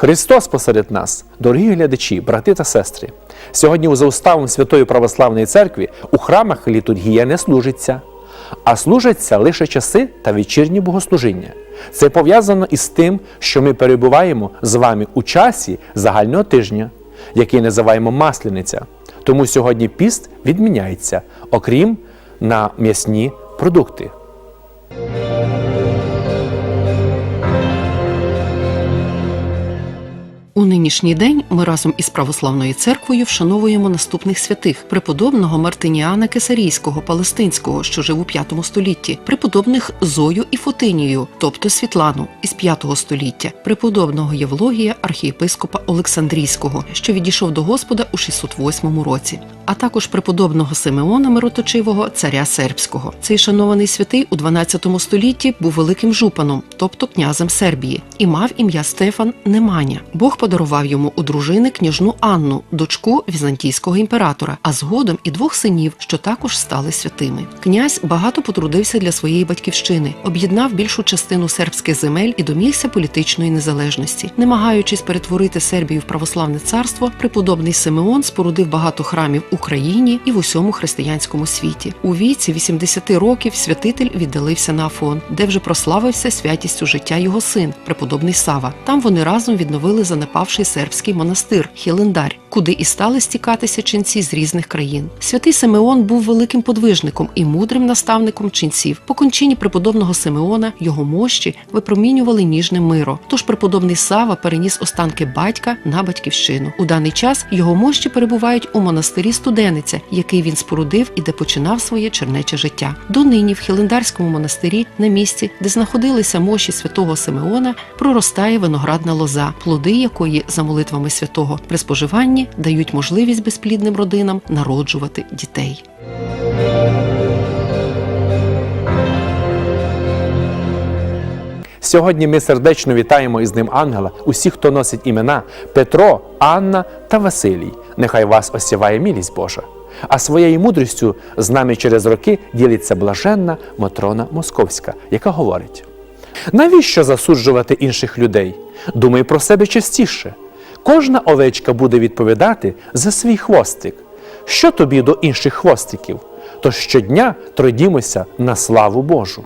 Христос посеред нас, дорогі глядачі, брати та сестри. Сьогодні за уставом Святої Православної Церкви у храмах літургія не служиться, а служаться лише часи та вечірні богослужіння. Це пов'язано із тим, що ми перебуваємо з вами у часі загального тижня, який називаємо Маслениця. Тому сьогодні піст відміняється, окрім на м'ясні продукти. Нинішній день ми разом із православною церквою вшановуємо наступних святих: преподобного Мартиніана Кесарійського, Палестинського, що жив у V столітті, преподобних Зою і Фотинію, тобто Світлану із V століття, преподобного Євлогія, архієпископа Олександрійського, що відійшов до Господа у 608 році, а також преподобного Симеона Мироточивого, царя сербського. Цей шанований святий у 12 столітті був великим жупаном, тобто князем Сербії, і мав ім'я Стефан Неманя. Бог подарував йому у дружини княжну Анну, дочку візантійського імператора, а згодом і двох синів, що також стали святими. Князь багато потрудився для своєї батьківщини, об'єднав більшу частину сербських земель і домігся політичної незалежності. Намагаючись перетворити Сербію в православне царство, преподобний Симеон спорудив багато храмів Україні і в усьому християнському світі. У віці 80 років святитель віддалився на Афон, де вже прославився святістю життя його син, преподобний Сава. Там вони разом відновили занепавший сербський монастир Хілендар, куди і стали стікатися ченці з різних країн. Святий Симеон був великим подвижником і мудрим наставником ченців. По кончині преподобного Симеона його мощі випромінювали ніжне миро. Тож преподобний Сава переніс останки батька на батьківщину. У даний час його мощі перебувають у монастирі Студениця, який він спорудив і де починав своє чернече життя. Донині в Хілендарському монастирі, на місці, де знаходилися мощі святого Симеона, проростає виноградна лоза, плоди якої за молитвами святого при споживанні дають можливість безплідним родинам народжувати дітей. Сьогодні ми сердечно вітаємо із ним ангела усіх, хто носить імена Петро, Анна та Василій. Нехай вас осіває мілість Божа. А своєю мудрістю з нами через роки ділиться блаженна Матрона Московська, яка говорить: навіщо засуджувати інших людей? Думай про себе частіше. Кожна овечка буде відповідати за свій хвостик. Що тобі до інших хвостиків? То щодня трудімося на славу Божу.